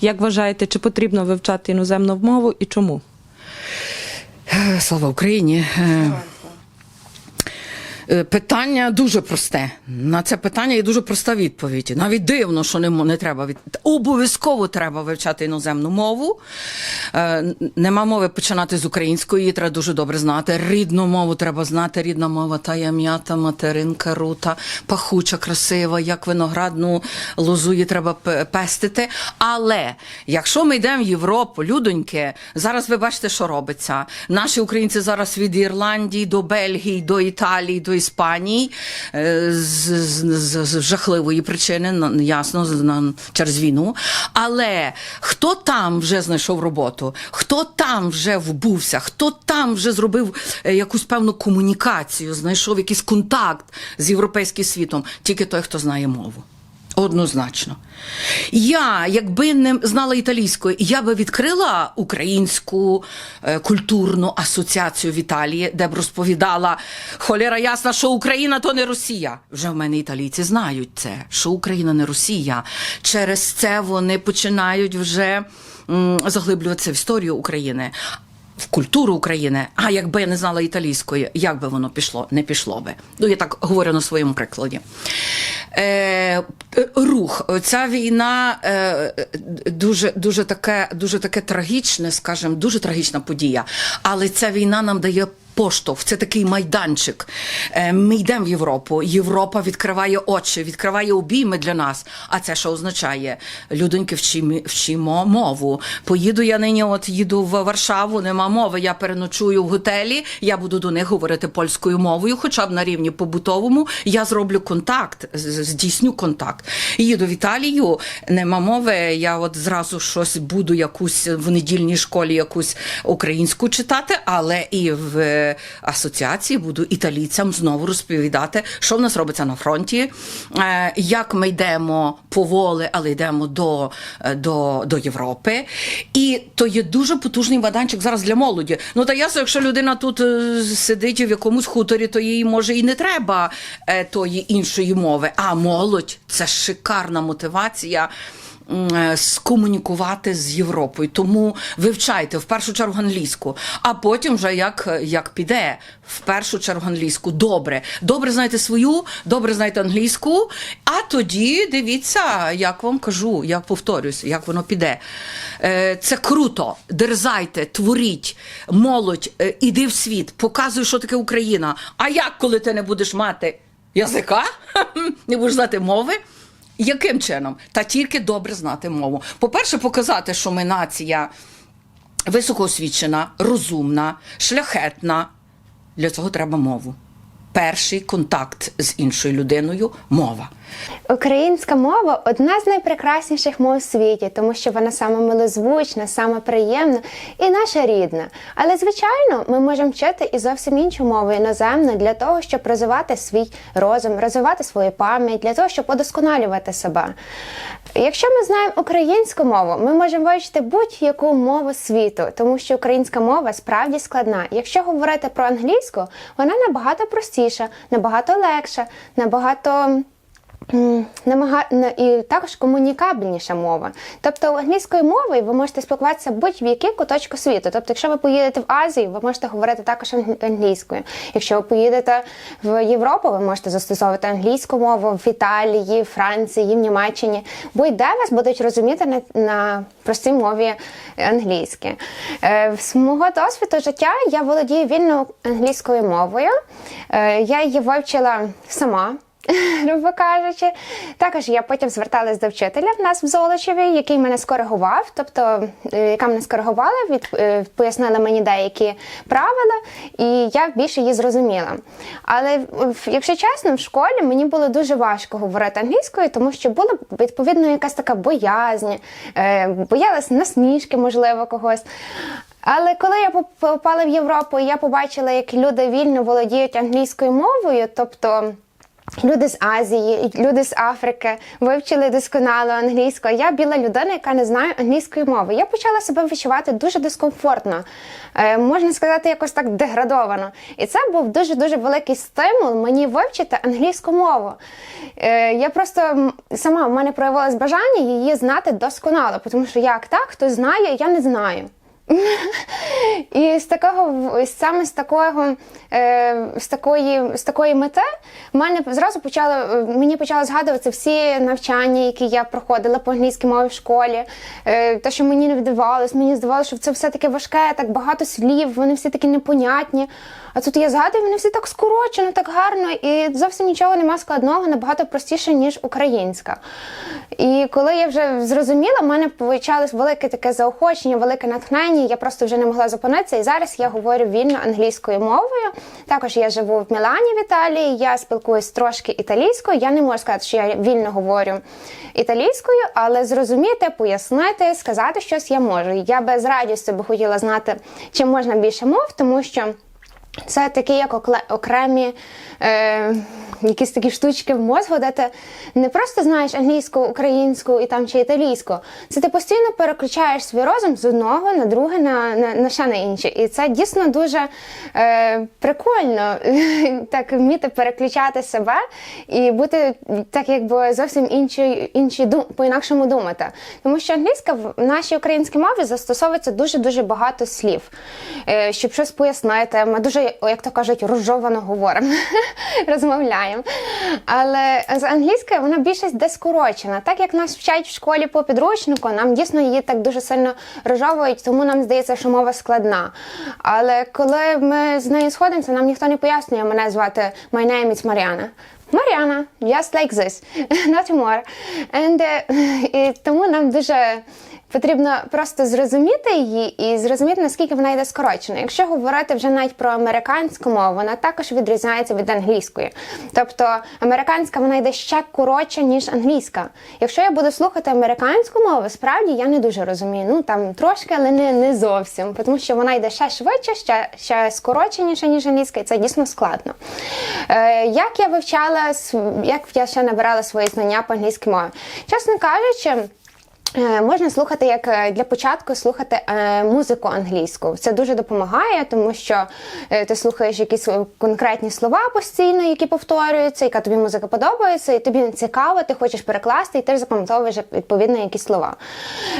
Як вважаєте, чи потрібно вивчати іноземну мову і чому? Е, Слава Україні. Е, Питання дуже просте. На це питання є дуже проста відповідь. Навіть дивно, що не, не треба від... Обов'язково треба вивчати іноземну мову. Е, Нема мови починати з української, її треба дуже добре знати. Рідну мову треба знати. Рідна мова тая м'ята, материнка, рута, пахуча, красива, як виноградну лозу її треба пестити. Але якщо ми йдемо в Європу, людоньки, зараз ви бачите, що робиться. Наші українці зараз від Ірландії до Бельгії, до Італії, до Іспанії е, з, з, з, з жахливої причини, ясно, з- через війну. Але хто там вже знайшов роботу, хто там вже вбувся, хто там вже зробив е, якусь певну комунікацію, знайшов якийсь контакт з європейським світом, тільки той, хто знає мову. Однозначно. Я, якби не знала італійської, я би відкрила українську е, культурну асоціацію в Італії, де б розповідала холера ясна, що Україна то не Росія. Вже в мене італійці знають це, що Україна не Росія. Через це вони починають вже заглиблюватися в історію України. В культуру України, а якби я не знала італійської, як би воно пішло? Не пішло би. Ну, я так говорю на своєму прикладі. Е, рух. Ця війна е, дуже, дуже, таке, дуже таке трагічне, скажімо, дуже трагічна подія. Але ця війна нам дає поштовх, це такий майданчик. Е, Ми йдемо в Європу. Європа відкриває очі, відкриває обійми для нас. А це що означає? Людоньки вчимо, вчимо мову. Поїду я нині, от їду в Варшаву, нема мови. Я переночую в готелі. Я буду до них говорити польською мовою, хоча б на рівні побутовому. Я зроблю контакт, здійсню контакт. Їду в Італію, нема мови. Я от зразу щось буду якусь в недільній школі, якусь українську читати, але і в асоціації буду італійцям знову розповідати, що в нас робиться на фронті, е, як ми йдемо поволі, але йдемо до, е, до, до Європи. І то є дуже потужний майданчик зараз для молоді. Ну та ясно, якщо людина тут е, сидить в якомусь хуторі, то їй може і не треба тої іншої мови. А молодь це шикарна мотивація скомунікувати з Європою. Тому вивчайте в першу чергу англійську, а потім вже як, як піде. В першу чергу англійську. Добре. Добре знаєте свою, добре знаєте англійську, а тоді дивіться, як вам кажу, як повторюсь, як воно піде. Е, Це круто. Дерзайте, творіть, молодь, е, іди в світ, показуй, що таке Україна. А як, коли ти не будеш мати язика, не будеш знати мови? Яким чином? Та тільки добре знати мову. По-перше, показати, що ми нація високоосвічена, розумна, шляхетна. Для цього треба мову. Перший контакт з іншою людиною мова. Українська мова одна з найпрекрасніших мов у світі, тому що вона саме милозвучна, саме приємна і наша рідна. Але звичайно, ми можемо вчити і зовсім іншу мову іноземну для того, щоб розвивати свій розум, розвивати свою пам'ять, для того, щоб удосконалювати себе. Якщо ми знаємо українську мову, ми можемо вивчити будь-яку мову світу, тому що українська мова справді складна. Якщо говорити про англійську, вона набагато простіша, набагато легша, набагато. Намага... і також комунікабельніша мова. Тобто англійською мовою ви можете спілкуватися будь-в-який куточку світу. Тобто, якщо ви поїдете в Азію, ви можете говорити також англійською. Якщо ви поїдете в Європу, ви можете застосовувати англійську мову в Італії, Франції, в Німеччині. Будь-де вас будуть розуміти на, на простій мові англійське. Е, з мого досвіду життя я володію вільно англійською мовою. Е, я її вивчила сама грубо кажучи. Також я потім зверталась до вчителя в нас в Золочеві, який мене скоригував, тобто е, яка мене скоригувала, від, е, пояснила мені деякі правила, і я більше її зрозуміла. Але якщо чесно, в школі мені було дуже важко говорити англійською, тому що була відповідно якась така боязнь, е, боялась насмішки, можливо, когось. Але коли я попала в Європу, і я побачила, як люди вільно володіють англійською мовою, тобто Люди з Азії, люди з Африки вивчили досконало англійську. Я біла людина, яка не знає англійської мови. Я почала себе відчувати дуже дискомфортно, е, можна сказати, якось так деградовано. І це був дуже дуже великий стимул мені вивчити англійську мову. Е, я просто сама в мене проявилось бажання її знати досконало, тому що як так, хто знає, я не знаю. І з такого саме з такого е, з такої з такої мети мене зразу почало е, мені почали згадуватися всі навчання, які я проходила по англійській мові в школі. Е, те, що мені не вдавалось, мені здавалося, що це все таке важке, так багато слів, вони всі такі непонятні. А тут я згадую, вони всі так скорочено, так гарно, і зовсім нічого нема складного, набагато простіше, ніж українська. І коли я вже зрозуміла, в мене почалось велике таке заохочення, велике натхнення. Я просто вже не могла зупинитися. І зараз я говорю вільно англійською мовою. Також я живу в Мілані в Італії. Я спілкуюсь трошки італійською. Я не можу сказати, що я вільно говорю італійською, але зрозуміти, пояснити, сказати щось я можу. Я би з радістю би хотіла знати, чим можна більше мов, тому що. Це такі, як окремі е, якісь такі штучки в мозку, де ти не просто знаєш англійську, українську і там чи італійську. Це ти постійно переключаєш свій розум з одного на друге, на, на, на ще на інше. І це дійсно дуже е, прикольно так вміти переключати себе і бути так, якби зовсім інші, інші дум, по-інакшому думати. Тому що англійська в нашій українській мові застосовується дуже дуже багато слів, е, щоб щось пояснити. Ми дуже, як то кажуть, розжовано говоримо, розмовляємо. Але з англійської вона більшість де скорочена. Так як нас вчать в школі по підручнику, нам дійсно її так дуже сильно розжовують, тому нам здається, що мова складна. Але коли ми з нею сходимося, нам ніхто не пояснює, мене звати My name is Mariana. Мар'яна, just like this, not more. And, е, і тому нам дуже потрібно просто зрозуміти її і зрозуміти, наскільки вона йде скорочено. Якщо говорити вже навіть про американську мову, вона також відрізняється від англійської. Тобто американська вона йде ще коротше, ніж англійська. Якщо я буду слухати американську мову, справді я не дуже розумію. Ну там трошки, але не, не зовсім, тому що вона йде ще швидше, ще, ще скороченіше, ніж англійська, і це дійсно складно. Е, як я вивчала, як я ще набирала свої знання по англійській мові? Чесно кажучи. Е, Можна слухати як е, для початку слухати е, музику англійську. Це дуже допомагає, тому що ти слухаєш якісь конкретні слова постійно, які повторюються, яка тобі музика подобається, і тобі цікаво, ти хочеш перекласти, і ти запам'ятовуєш відповідно якісь слова.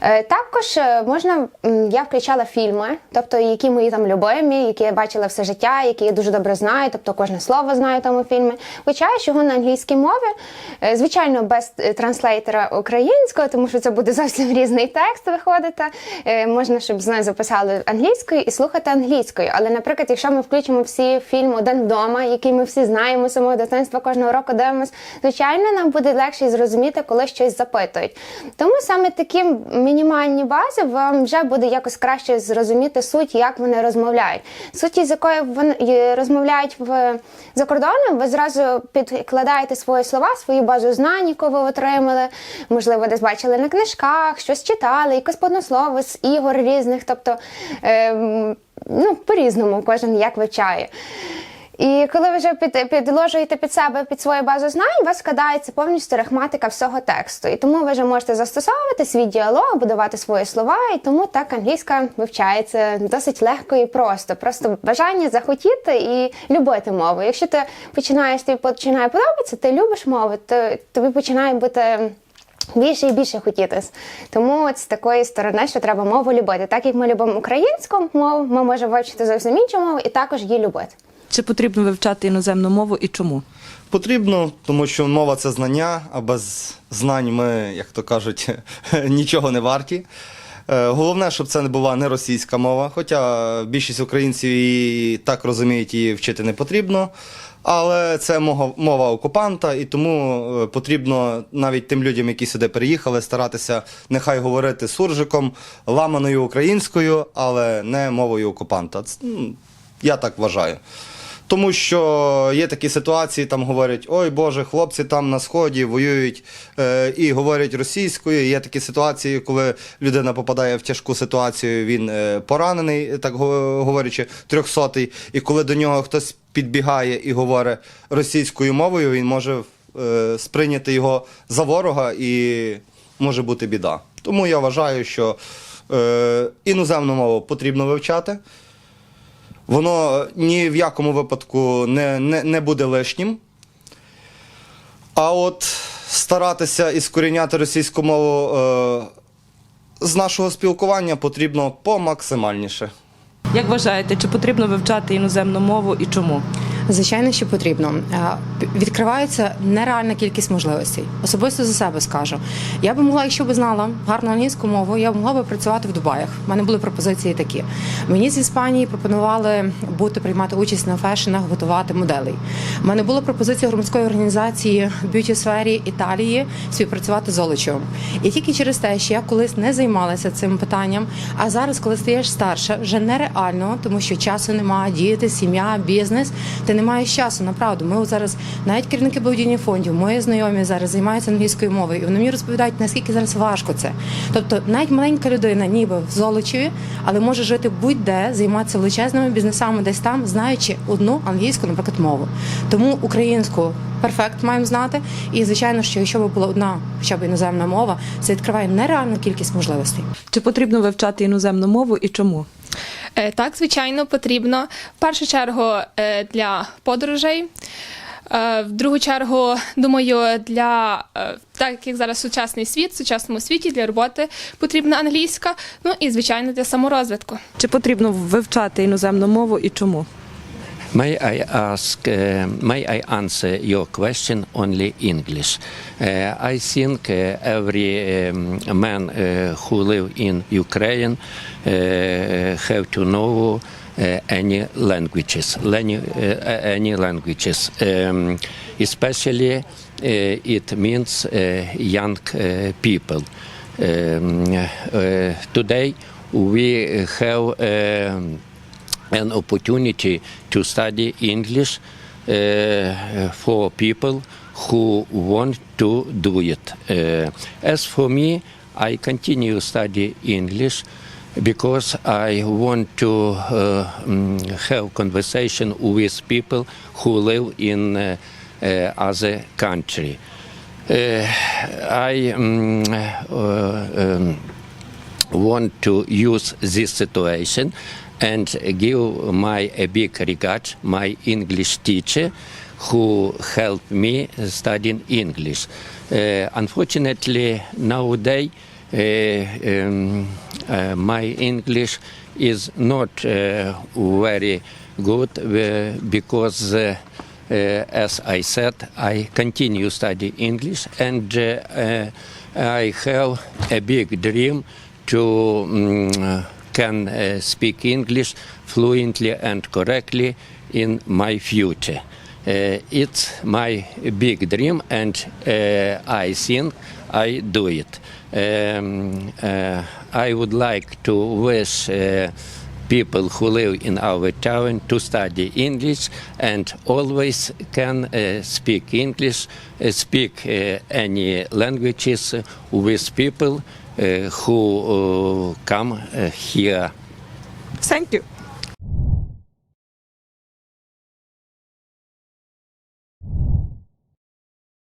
Також можна, я включала фільми, тобто які мої там любимі, які я бачила все життя, які я дуже добре знаю, тобто кожне слово знаю в тому фільмі. Вивчаєш його на англійській мові, звичайно, без транслейтера українського, тому що це буде зовсім різний текст виходити. Е, Можна, щоб знаю, записали англійською і слухати англійською. Але, наприклад, якщо ми включимо всі фільм Один вдома, який ми всі знаємо з самого дитинства кожного року дивимось, звичайно, нам буде легше зрозуміти, коли щось запитують. Тому саме такі мінімальні бази вам вже буде якось краще зрозуміти суть, як вони розмовляють. Суть, з якою вони розмовляють в за кордоном, ви зразу підкладаєте свої слова, свою базу знань, яку ви отримали. Можливо, десь бачили на книжках, щось читали, якось поднослово з ігор різних. Тобто, ем, ну, по-різному кожен як вивчає. І коли ви вже під, підложуєте під себе під свою базу знань, у вас складається повністю арифметика всього тексту. І тому ви вже можете застосовувати свій діалог, будувати свої слова, і тому так англійська вивчається досить легко і просто. Просто бажання захотіти і любити мову. Якщо ти починаєш тобі починає подобатися, ти любиш мову, то тобі починає бути. Більше і більше хотітись. Тому от з такої сторони, що треба мову любити. Так як ми любимо українську мову, ми можемо вивчити зовсім іншу мову і також її любити. Чи потрібно вивчати іноземну мову і чому? Потрібно, тому що мова це знання, а без знань ми, як то кажуть, нічого не варті. Е, Головне, щоб це не була не російська мова, хоча більшість українців і так розуміють, її вчити не потрібно. Але це мова, мова окупанта, і тому е, потрібно навіть тим людям, які сюди переїхали, старатися нехай говорити суржиком, ламаною українською, але не мовою окупанта. Я так вважаю. Тому що є такі ситуації, там говорять, ой Боже, хлопці там на сході воюють е, і говорять російською. Є такі ситуації, коли людина попадає в тяжку ситуацію, він е, поранений, так говорячи, трьохсотий. І коли до нього хтось підбігає і говорить російською мовою, він може е, сприйняти його за ворога і може бути біда. Тому я вважаю, що е, іноземну мову потрібно вивчати. Воно ні в якому випадку не, не, не буде лишнім. А от старатися іскоріняти російську мову е, з нашого спілкування потрібно помаксимальніше. Як вважаєте, чи потрібно вивчати іноземну мову і чому? Звичайно, що потрібно. Е, Відкривається нереальна кількість можливостей. Особисто за себе скажу. Я би могла, якщо б знала гарну англійську мову, я б могла би працювати в Дубаях. У мене були пропозиції такі. Мені з Іспанії пропонували бути приймати участь на фешенах, готувати моделей. У мене була пропозиція громадської організації б'юті сфері Італії співпрацювати з Золочевим. І тільки через те, що я колись не займалася цим питанням, а зараз, коли стаєш старше, вже нереально, тому що часу немає, діти, сім'я, бізнес. Ти не маєш часу, направду. Ми от зараз навіть керівники благодійних фондів, мої знайомі зараз займаються англійською мовою, і вони мені розповідають, наскільки зараз важко це. Тобто, навіть маленька людина, ніби в Золочеві, але може жити будь-де, займатися величезними бізнесами десь там, знаючи одну англійську, наприклад, мову. Тому українську перфект маємо знати. І звичайно, що якщо б була одна, хоча б іноземна мова, це відкриває нереальну кількість можливостей. Чи потрібно вивчати іноземну мову і чому? Е, Так, звичайно, потрібно. В першу чергу е, для подорожей. Е, В другу чергу, думаю, для так як зараз сучасний світ, в сучасному світі для роботи потрібна англійська, ну і звичайно для саморозвитку. Чи потрібно вивчати іноземну мову і чому? May I ask, uh, may I answer your question only in English? Uh, I think uh, every um, man uh, who live in Ukraine uh, have to know uh, any languages, any, uh, any languages. Um, especially uh, it means uh, young uh, people. Um, uh, today we have um, an opportunity to study English uh, for people who want to do it. Uh, as for me, I continue to study English because I want to uh, mm, have conversation with people who live in uh, uh, other country. Uh, I um, uh, um, want to use this situation and give my a big regard my English teacher who helped me studying English. Uh, unfortunately, nowadays uh, um, uh, my English is not uh, very good uh, because. Uh, as I said, I continue study English, and I have a big dream to mm, can uh, speak English fluently and correctly in my future. Uh, it's my big dream, and uh, I think I do it. Um, uh, I would like to wish. Uh, people who live in our town to study English and always can uh, speak English, uh, speak any languages with people who uh, come uh, here. Thank you.